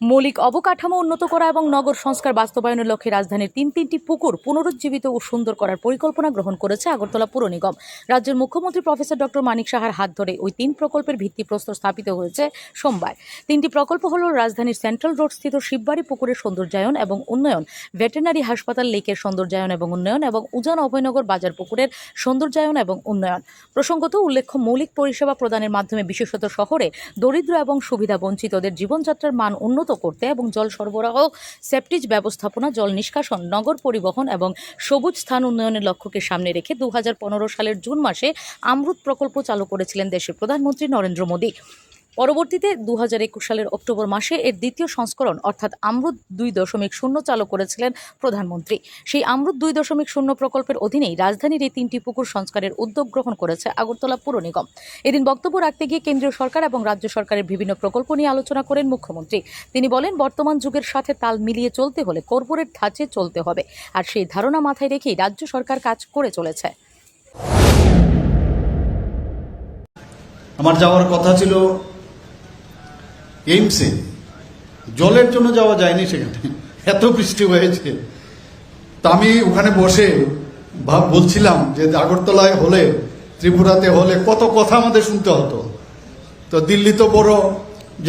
মৌলিক অবকাঠামো উন্নত করা এবং নগর সংস্কার বাস্তবায়নের লক্ষ্যে রাজধানীর তিন তিনটি পুকুর পুনরুজ্জীবিত ও সুন্দর করার পরিকল্পনা গ্রহণ করেছে আগরতলা পুর নিগম। রাজ্যের মুখ্যমন্ত্রী প্রফেসর ডক্টর মানিক সাহার হাত ধরে ওই তিন প্রকল্পের ভিত্তিপ্রস্তর স্থাপিত হয়েছে সোমবার। তিনটি প্রকল্প হল রাজধানীর সেন্ট্রাল রোড স্থিত শিববাড়ি পুকুরের সৌন্দর্যায়ন এবং উন্নয়ন ভেটেরিনারি হাসপাতাল লেকের সৌন্দর্যায়ন এবং উন্নয়ন এবং উজান অভয়নগর বাজার পুকুরের সৌন্দর্যায়ন এবং উন্নয়ন। প্রসঙ্গত উল্লেখ্য, মৌলিক পরিষেবা প্রদানের মাধ্যমে বিশেষত শহরে দরিদ্র এবং সুবিধা বঞ্চিতদের জীবনযাত্রার মান উন্নত করতে এবং জল সরবরাহ সেপটিজ ব্যবস্থাপনা, জল নিষ্কাশন, নগর পরিবহন এবং সবুজ স্থান উন্নয়নের লক্ষ্যকে সামনে রেখে দু হাজার পনেরো সালের জুন মাসে আমরুত প্রকল্প চালু করেছিলেন দেশের প্রধানমন্ত্রী নরেন্দ্র মোদী। পরবর্তীতে দু হাজার একুশ সালের অক্টোবর মাসে এর দ্বিতীয় সংস্করণ, অর্থাৎ আমরুত দুই দশমিক শূন্য চালু করেছিলেন প্রধানমন্ত্রী। সেই আমরুত দুই দশমিক শূন্য প্রকল্পের অধীনেই রাজধানীর এই তিনটি পুকুর সংস্কারের উদ্যোগ গ্রহণ করেছে আগরতলা পুর নিগম। এদিন বক্তব্য রাখতে গিয়ে কেন্দ্রীয় সরকার এবং রাজ্য সরকারের বিভিন্ন প্রকল্প নিয়ে আলোচনা করেন মুখ্যমন্ত্রী। তিনি বলেন, বর্তমান যুগের সাথে তাল মিলিয়ে চলতে হলে কর্পোরেট ধাঁচে চলতে হবে, আর সেই ধারণা মাথায় রেখেই রাজ্য সরকার কাজ করে চলেছে। আমার যাওয়ার কথা ছিল এইমসে জলের জন্য যাওয়া যায়নি সেখানে। এত বৃষ্টি হয়েছে। তা আমি ওখানে বসে ভাব বলছিলাম যে আগরতলায় হলে, ত্রিপুরাতে হলে কত কথা আমাদের শুনতে হতো। তো দিল্লি তো বড়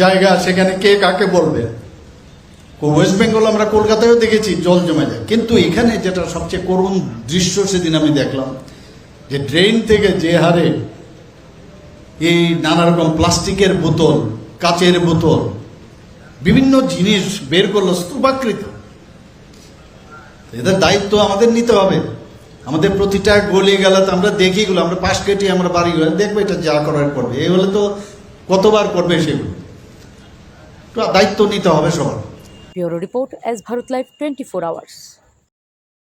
জায়গা, সেখানে কে কাকে বলবে? ওয়েস্ট বেঙ্গল আমরা কলকাতায়ও দেখেছি, জল জমে যায়। কিন্তু এখানে যেটা সবচেয়ে করুণ দৃশ্য সেদিন আমি দেখলাম, যে ড্রেন থেকে যে হারে এই নানা রকম প্লাস্টিকের বোতল কাচের বোতল। বিভিন্ন জিনিস বের করল, স্তূপাকৃত। এদের দায়িত্ব আমাদের নিতে হবে। আমাদের প্রতিটা গলি গেলাতে আমরা দেখি এগুলো, আমরা পাশ কেটে আমরা বাড়ি গেলে দেখব এটা যা করার করবে। এই হলে তো কতবার করবে সেগুলো। দায়িত্ব নিতে হবে সবার। Bureau report S Bharat live twenty four hours.